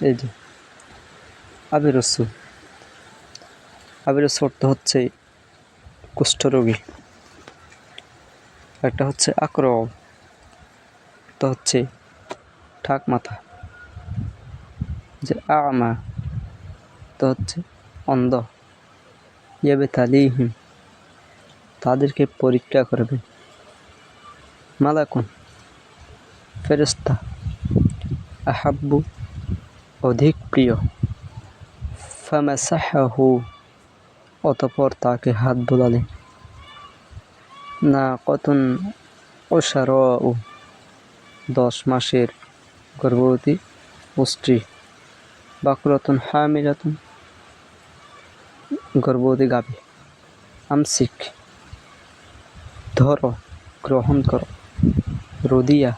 এই যে আবিরস্যু আবিরস্যু অর্থ হচ্ছে কুষ্ঠরোগী। একটা হচ্ছে আক্র অর্থ হচ্ছে ঠাক মাথা। যে আমা তো হচ্ছে অন্ধ। ইয়াবে তালিহিম তাদেরকে পরীক্ষা করবে। মালাকুন ফেরস্তা আহাব্বু অধিক প্রিয়। ফামাসাহু অতপর তাকে হাত বোলালে। না কতুন ওষার দশ মাসের গর্ভবতী স্ত্রী বাকুরাতুন হামিলাতুন, গর্ভবতী গাভী। আমসিক। ধরো, গ্রহণ করো। রদিয়া